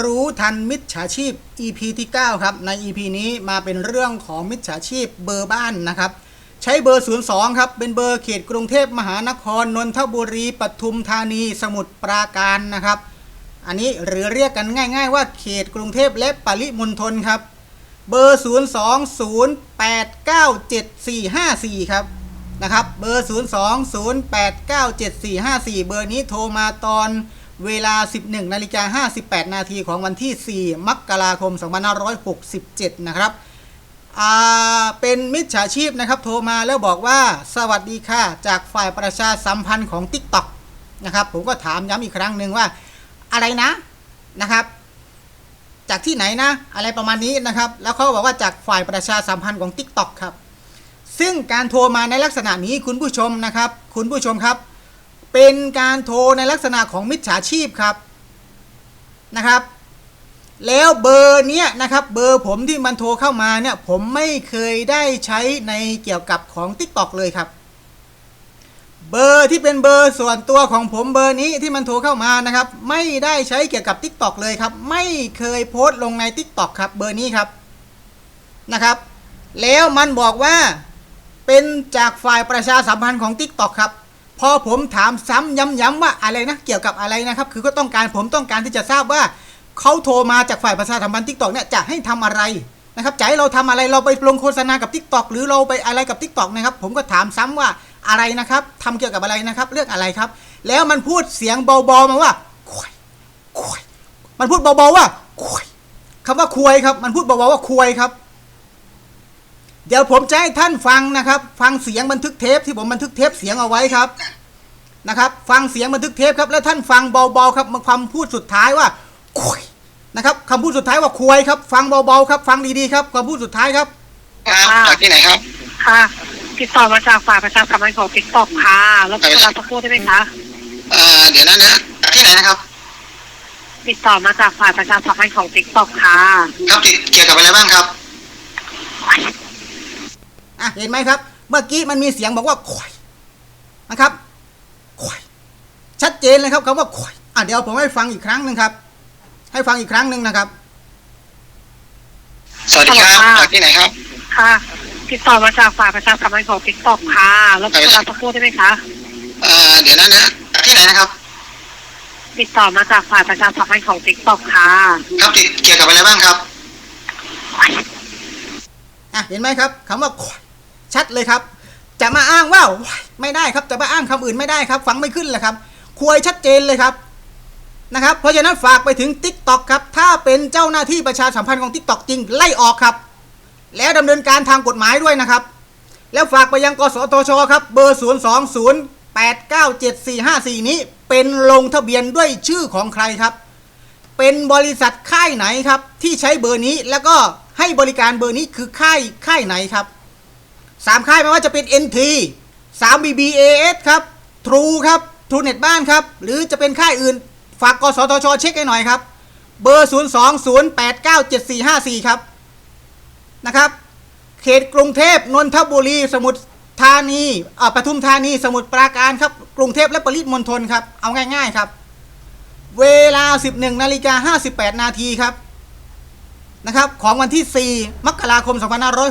รู้ทันมิจฉาชีพ EP ที่ 9 ครับ ใน EP นี้มาเป็นเรื่องของมิจฉาชีพเบอร์บ้านนะครับ ใช้เบอร์ 02 ครับ เป็นเบอร์เขตกรุงเทพมหานคร นนทบุรี ปทุมธานี สมุทรปราการนะครับ อันนี้หรือเรียกกันง่ายๆว่าเขตกรุงเทพและปริมณฑลครับ เบอร์ 020897454 ครับ นะครับ เบอร์ 020897454 เบอร์นี้โทรมาตอน เวลา 11นาฬิกา58 นาทีของวันที่ 4 มกราคม 2567 นะครับเป็นมิจฉาชีพนะครับ โทรมาแล้วบอกว่าสวัสดีค่ะ จากฝ่ายประชาสัมพันธ์ของ TikTok นะครับผมก็ถามย้ำอีกครั้งหนึ่งว่า อะไรนะนะครับ จากที่ไหนนะ อะไรประมาณนี้นะครับ แล้วเขาบอกว่าจากฝ่ายประชาสัมพันธ์ของ TikTok ครับซึ่งการโทรมาในลักษณะนี้คุณผู้ชมนะครับ คุณผู้ชมครับ เป็นการโทรในลักษณะของมิจฉาชีพครับนะครับ แล้วเบอร์เนี้ยนะครับเบอร์ผมที่มันโทรเข้ามาเนี่ยผมไม่เคยได้ใช้ในเกี่ยวกับของ TikTok เลยครับ เบอร์ที่เป็นเบอร์ส่วนตัวของผมเบอร์นี้ที่มันโทรเข้ามานะครับ ไม่ได้ใช้เกี่ยวกับ TikTok เลยครับ ไม่เคยโพสต์ลงใน TikTok ครับเบอร์นี้ครับนะครับ แล้วมันบอกว่าเป็นจากฝ่ายประชาสัมพันธ์ของ TikTok ครับ พอผมถามซ้ำย้ำๆว่าอะไรนะเกี่ยวกับอะไรนะครับ คือก็ต้องการผมต้องการที่จะทราบว่าเขาโทรมาจากฝ่ายประชาสัมพันธ์ TikTok เนี่ยจะให้ทำอะไรนะครับจะให้เราทำอะไรเราไปลงโฆษณากับ TikTok หรือเราไปอะไรกับ TikTok นะครับ ผมก็ถามซ้ำว่าอะไรนะครับทำเกี่ยวกับอะไรนะครับ เรื่องอะไรครับ แล้วมันพูดเสียงเบาๆมาว่าควายควายมันพูดเบาๆว่าควายคำว่าควายครับ มันพูดเบาๆว่าควายครับ เดี๋ยวผมจะให้ท่านฟังนะครับ ฟังเสียงบันทึกเทปที่ผมบันทึกเทปเสียงเอาไว้ครับนะครับ ฟังเสียงบันทึกเทปครับ แล้วท่านฟังเบาๆครับมาคำพูดสุดท้ายว่าคุยนะครับคำพูดสุดท้ายว่าคุยครับ ฟังเบาๆครับ ฟังดีๆครับคำพูดสุดท้ายครับครับจากที่ไหนครับ ค่ะติดต่อมาจากฝ่ายประชาสัมพันธ์ของติ๊กต็อกค่ะแล้วเวลาสักครู่ได้ไหมคะเอ่อเดี๋ยวนะนะจากที่ไหนนะครับ ติดต่อมาจากฝ่ายประชาสัมพันธ์ของติ๊กต็อกค่ะครับติดเกี่ยวกับอะไรบ้างครับ อะเห็นไหมครับ เมื่อกี้มันมีเสียงบอกว่าควายนะครับควายชัดเจนเลยครับคำว่าควายอะเดี๋ยวผมให้ฟังอีกครั้งหนึ่งครับ ให้ฟังอีกครั้งหนึ่งนะครับ สวัสดีครับจากที่ไหนครับ ค่ะ ติดต่อมาจากฝ่ายประชาสัมพันธ์ของติ๊กต็อกค่ะแล้วเวลาสักครู่ได้ไหมคะเอ่อเดี๋ยวนะนะจากที่ไหนนะครับ ติดต่อมาจากฝ่ายประชาสัมพันธ์ของติ๊กต็อกค่ะครับติดเกี่ยวกับอะไรบ้างครับอะเห็นไหมครับคำว่าควาย ชัดเลยครับ จะมาอ้างว่าวไม่ได้ครับจะมาอ้างคำอื่นไม่ได้ครับ ฟังไม่ขึ้นเลยครับควยชัดเจนเลยครับนะครับ เพราะฉะนั้นฝากไปถึง t ิ k t o k ครับ ถ้าเป็นเจ้าหน้าที่ประชาสัมพันธ์ของ t ิ k t o k จริงไล่ออกครับ แล้วดำเนินการทางกฎหมายด้วยนะครับ แล้วฝากไปยังกสทชครับ เบอร์ 0 2 0 8 9 7 4 5 4 นี้เป็นลงทะเบียนด้วยชื่อของใครครับ เป็นบริษัทค่ายไหนครับ ที่ใช้เบอร์นี้แล้วก็ให้บริการเบอร์นี้คือค่ายค่ายไหนครับ สามค่ายไม่ว่าจะเป็น NT 3 BBAS ครับ True ครับ True Net บ้านครับ หรือจะเป็นค่ายอื่น ฝากกสทช เช็คให้หน่อยครับ เบอร์ 020897454 ครับ นะครับ เขตกรุงเทพนนทบุรี สมุทรธานีอ่าปทุมธานี สมุทรปราการครับ กรุงเทพและปริมณฑลครับ เอาง่ายๆครับ เวลา 11นาฬิกา58 นาทีครับ นะครับของวันที่ 4 มกราคม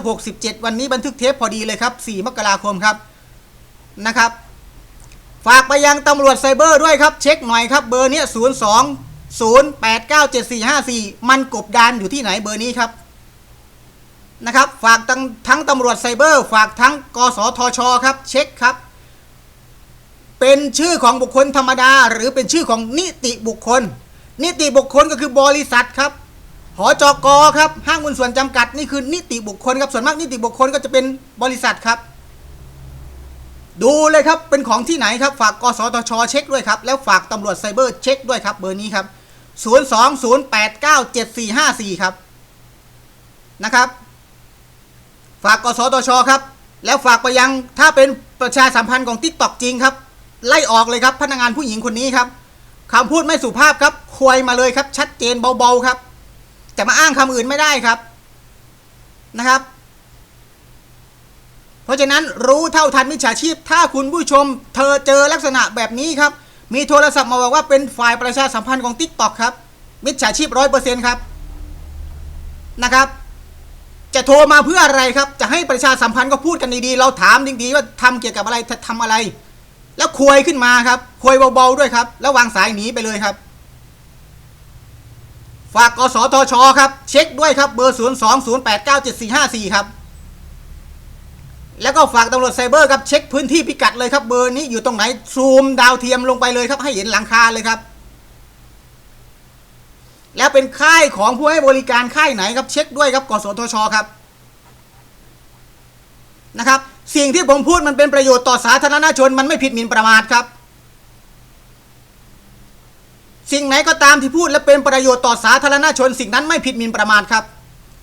2567 วันนี้บันทึกเทปพอดีเลยครับ 4 มกราคมครับนะครับ ฝากไปยังตำรวจไซเบอร์ด้วยครับ เช็คหน่อยครับเบอร์เนี้ย 02 08974454 มันกบดานอยู่ที่ไหนเบอร์นี้ครับนะครับ ฝากทั้งทั้งตำรวจไซเบอร์ ฝากทั้งกสทช ครับ เช็คครับ เป็นชื่อของบุคคลธรรมดา หรือเป็นชื่อของนิติบุคคล นิติบุคคลก็คือบริษัทครับ หอจกครับห้างหุ้นส่วนจำกัดนี่คือนิติบุคคลครับส่วนมากนิติบุคคลก็จะเป็นบริษัทครับ ดูเลยครับเป็นของที่ไหนครับ ฝากกสทช เช็คด้วยครับ แล้วฝากตำรวจไซเบอร์เช็คด้วยครับเบอร์นี้ครับ020897454 ครับนะครับ ฝากกสทช ครับ แล้วฝากไปยังถ้าเป็นประชาสัมพันธ์ของ t ิ k t o k จริงครับ ไล่ออกเลยครับพนักงานผู้หญิงคนนี้ครับคำพูดไม่สุภาพครับควยมาเลยครับ ชัดเจนเบาๆครับ จะมาอ้างคำอื่นไม่ได้ครับนะครับ เพราะฉะนั้นรู้เท่าทันมิจฉาชีพ ถ้าคุณผู้ชม เธอเจอลักษณะแบบนี้ครับ มีโทรศัพท์มาบอกว่าเป็นฝ่ายประชาสัมพันธ์ของ t ิ k t o k ครับ มิจฉาชีพร้อยเปอร์เซ็นครับนะครับ จะโทรมาเพื่ออะไรครับ จะให้ประชาสัมพันธ์ก็พูดกันดีๆ เราถามดีๆว่าทำเกี่ยวกับอะไรทำอะไร แล้วคุยขึ้นมาครับคุยเบาๆด้วยครับ แล้ววางสายหนีไปเลยครับ ฝากกสทช ครับ เช็คด้วยครับ เบอร์ 0 2 0 8 9 7 4 5 4 ครับ แล้วก็ฝากตำรวจไซเบอร์ครับ เช็คพื้นที่พิกัดเลยครับ เบอร์นี้อยู่ตรงไหน ซูมดาวเทียมลงไปเลยครับ ให้เห็นหลังคาเลยครับ แล้วเป็นค่ายของผู้ให้บริการค่ายไหนครับ เช็คด้วยครับ กสทช ครับ นะครับ สิ่งที่ผมพูดมันเป็นประโยชน์ต่อสาธารณชน มันไม่ผิดหมิ่นประมาทครับ สิ่งไหนก็ตามที่พูดและเป็นประโยชน์ต่อสาธารณชน สิ่งนั้นไม่ผิดหมิ่นประมาทครับ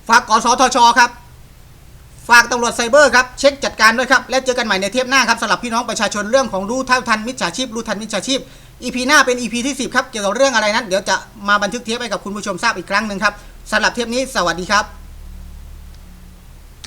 ฝากกสทชครับ ฝากตำรวจไซเบอร์ครับ เช็คจัดการด้วยครับ และเจอกันใหม่ในเทปหน้าครับสำหรับพี่น้องประชาชนเรื่องของรู้เท่าทันมิจฉาชีพรู้ทันมิจฉาชีพอีพีหน้าเป็นอีพีที่ 10 ครับ เกี่ยวกับเรื่องอะไรนั้น เดี๋ยวจะมาบันทึกเทปให้กับคุณผู้ชมทราบอีกครั้งหนึ่งครับสำหรับเทปนี้สวัสดีครับ